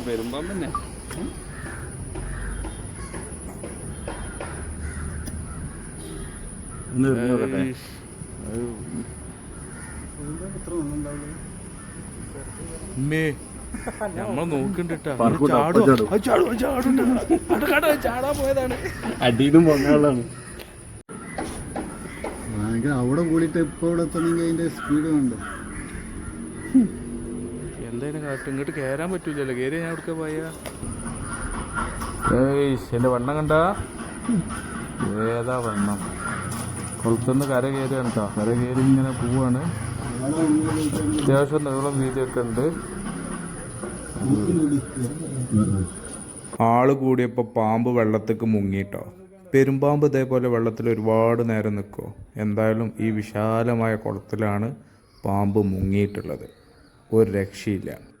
പെരുമ്പാമ്പ് തന്നെ നമ്മൾ പോയതാണ് അടിയിലും പൊങ്ങാളാണ് ഭയങ്കര അവിടെ കൂടിയിട്ട് ഇപ്പൊ ഇവിടെ എത്തണമെങ്കിൽ അതിന്റെ സ്പീഡ് വേണ്ട എന്തായാലും കാട്ടും. ഇങ്ങോട്ട് കയറാൻ പറ്റൂലല്ലോ. കയറി ഞാൻ എവിടെ പോയാ? എന്റെ വണ്ണം കണ്ട? ഏതാ വണ്ണം? കൊളുത്തുനിന്ന് കര കയറിയാണ് കേട്ടോ കര കയറി ഇങ്ങനെ പോവാണ്. അത്യാവശ്യം നീളം വീതിയൊക്കെ ഉണ്ട്. ആൾ കൂടിയപ്പോൾ പാമ്പ് വെള്ളത്തേക്ക് മുങ്ങിട്ടോ പെരുമ്പാമ്പ് ഇതേപോലെ വെള്ളത്തിൽ ഒരുപാട് നേരം നിൽക്കുമോ എന്തായാലും ഈ വിശാലമായ കുളത്തിലാണ് പാമ്പ് മുങ്ങിയിട്ടുള്ളത്. ഒരു രക്ഷയില്ല.